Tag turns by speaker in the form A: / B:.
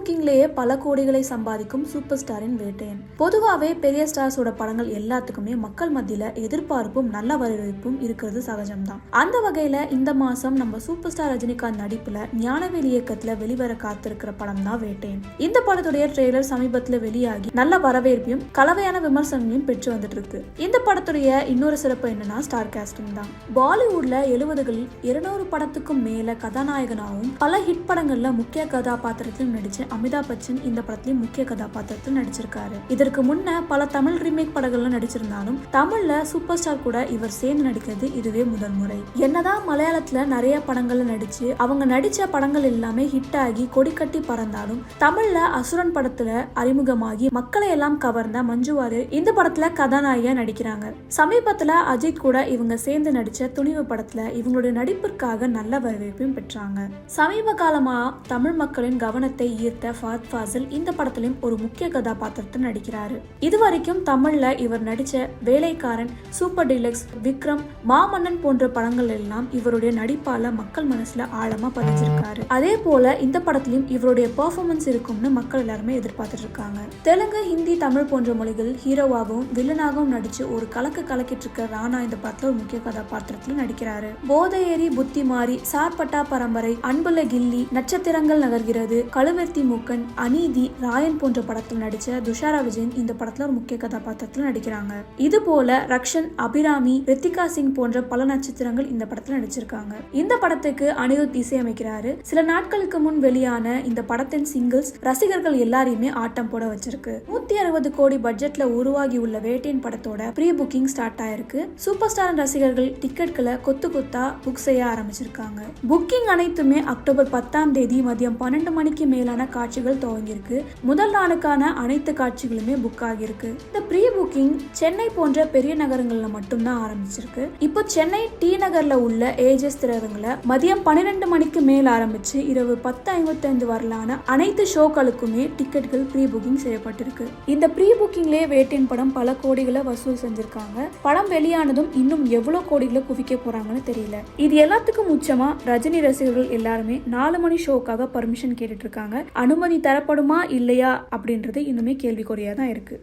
A: புக்கிங்லேயே பல கோடிகளை சம்பாதிக்கும் சூப்பர் ஸ்டாரின் வேட்டையன். பொதுவாகவே பெரிய ஸ்டார்ஸோட படங்கள் எல்லாத்துக்குமே மக்கள் மத்தியில எதிர்பார்ப்பும் நல்ல வரவேற்பும் இருக்கிறது சகஜம்தான். அந்த வகையில இந்த மாசம் நம்ம சூப்பர் ஸ்டார் ரஜினிகாந்த் நடிப்புல ஞானவேல் இயக்கத்துல வெளிவர காத்திருக்கிற படம் தான் வேட்டையன். இந்த படத்துடைய ட்ரெய்லர் சமீபத்துல வெளியாகி நல்ல வரவேற்பையும் கலவையான விமர்சனங்களையும் பெற்று வந்துட்டு இருக்கு இந்த படத்துடைய இன்னொரு சிறப்பு என்னன்னா ஸ்டார் காஸ்டிங் தான். பாலிவுட்ல எழுபதுகளில் இருநூறு படத்துக்கும் மேல கதாநாயகனாகவும் பல ஹிட் படங்கள்ல முக்கிய கதாபாத்திரத்திலும் நடிச்ச அமிதாப் பச்சன் இந்த படத்திலும் முக்கிய கதாபாத்திரத்தில் நடிச்சிருக்காரு. இதற்கு முன்ன பல தமிழ் ரீமேக் படங்கள்ல நடிச்சிருந்தாலும் தமிழ்ல சூப்பர் ஸ்டார் கூட இவர் சேர்ந்து நடிக்கிறது இதுவே முதல் முறை. என்னதான் மலையாளத்துல நிறைய படங்கள்ல நடிச்சு அவங்க நடிச்ச படங்கள் எல்லாமே ஹிட் ஆகி கொடி கட்டி பறந்தாலும் தமிழ்ல அசுரன் படத்துல அறிமுகமாகி மக்களை எல்லாம் கவர்ந்த மஞ்சு வாரியர் இந்த படத்துல கதாநாயகியா நடிக்கிறாங்க. சமீபத்துல அஜித் கூட இவங்க சேர்ந்து நடிச்ச துணிவு படத்துல இவங்களுடைய நடிப்பிற்காக நல்ல வரவேற்பையும் பெற்றாங்க. சமீப காலமா தமிழ் மக்களின் கவனத்தை ஈர்த்த நடித்த ஃபாத் ஃபாசில் இந்த படத்திலும் ஒரு முக்கிய கதாபாத்திரத்தில் நடிக்கிறாரு. இதுவரைக்கும் தமிழ்ல இவர் நடிச்ச வேலைக்காரன் சூப்பர் டிலக்ஸ் விக்ரம் மாமன்னன் போன்ற படங்கள் எல்லாம் இவருடைய நடிப்பால மக்கள் மனசுல ஆழமா பதிஞ்சிருக்காரு. அதே போல இந்த படத்திலும் இவருடைய பெர்ஃபார்மன்ஸ் இருக்கும்னு மக்கள் எல்லாருமே எதிர்பார்த்துட்டு இருக்காங்க. தெலுங்கு ஹிந்தி தமிழ் போன்ற மொழிகளில் ஹீரோவாகவும் வில்லனாகவும் நடிச்சு ஒரு கலக்கு கலக்கிட்டு இருக்க ராணா இந்த படத்துல ஒரு முக்கிய கதாபாத்திரத்தில் நடிக்கிறாரு. போதையேறி புத்தி மாறி சார்பட்டா பரம்பரை அன்புல கில்லி நட்சத்திரங்கள் நகர்கிறது கழுவர்த்தி மூக்கன் அநீதி ராயன் போன்ற படத்தில் நடிச்ச துஷாரா விஜயன் இந்த படத்துல ஒரு முக்கிய கதாபாத்திரத்தில் நடிக்கிறாங்க. இது போல ரக்ஷன் அபிராமி ரித்திகா சிங் போன்ற பல நட்சத்திரங்கள் இந்த படத்துல நடிச்சிருக்காங்க. இந்த படத்துக்கு அனிருத் இசையமைக்கிறாரு. சில நாட்களுக்கு முன் வெளியான இந்த படத்தின் சிங்கிள்ஸ் ரசிகர்கள் எல்லாரையுமே ஆட்டம் போட வச்சிருக்கு. நூத்தி அறுபது கோடி பட்ஜெட்ல உருவாகி உள்ள வேட்டையின் படத்தோட ப்ரீ புக்கிங் ஸ்டார்ட் ஆயிருக்கு. சூப்பர் ஸ்டார் ரசிகர்கள் டிக்கெட்களை கொத்து கொத்தா புக் செய்ய ஆரம்பிச்சிருக்காங்க. புக்கிங் அனைத்துமே அக்டோபர் பத்தாம் தேதி மதியம் பன்னெண்டு மணிக்கு மேலான காட்சிகள் துவங்கியிருக்கு. முதல் நாளுக்கான அனைத்து காட்சிகளுமே புக் ஆகியிருக்கு. இந்த ப்ரீ புக்கிங் சென்னை போன்ற பெரிய நகரங்களில் மட்டும்தான் ஆரம்பிச்சிருக்கு. இப்போ சென்னை டி நகரில் உள்ள ஏஜஸ் திரையரங்குல மதியம் பன்னிரெண்டு மணிக்கு மேல் ஆரம்பிச்சு இரவு பத்து ஐம்பத்தைந்து வரலான அனைத்து ஷோக்களுக்குமே டிக்கெட்கள் ப்ரீ புக்கிங் செய்யப்பட்டிருக்கு. இந்த ப்ரீ புக்கிங்லேயே வேட்டின் படம் பல கோடிகளை வசூல் செஞ்சிருக்காங்க. படம் வெளியானதும் இன்னும் எவ்வளோ கோடிகளை குவிக்க போறாங்கன்னு தெரியல. இது எல்லாத்துக்கும் உச்சமா ரஜினி ரசிகர்கள் எல்லாருமே நாலு மணி ஷோக்காக பர்மிஷன் கேட்டுட்டு இருக்காங்க. அனுமதி தரப்படுமா இல்லையா அப்படின்றது இன்னுமே கேள்விக்குறியாக தான் இருக்குது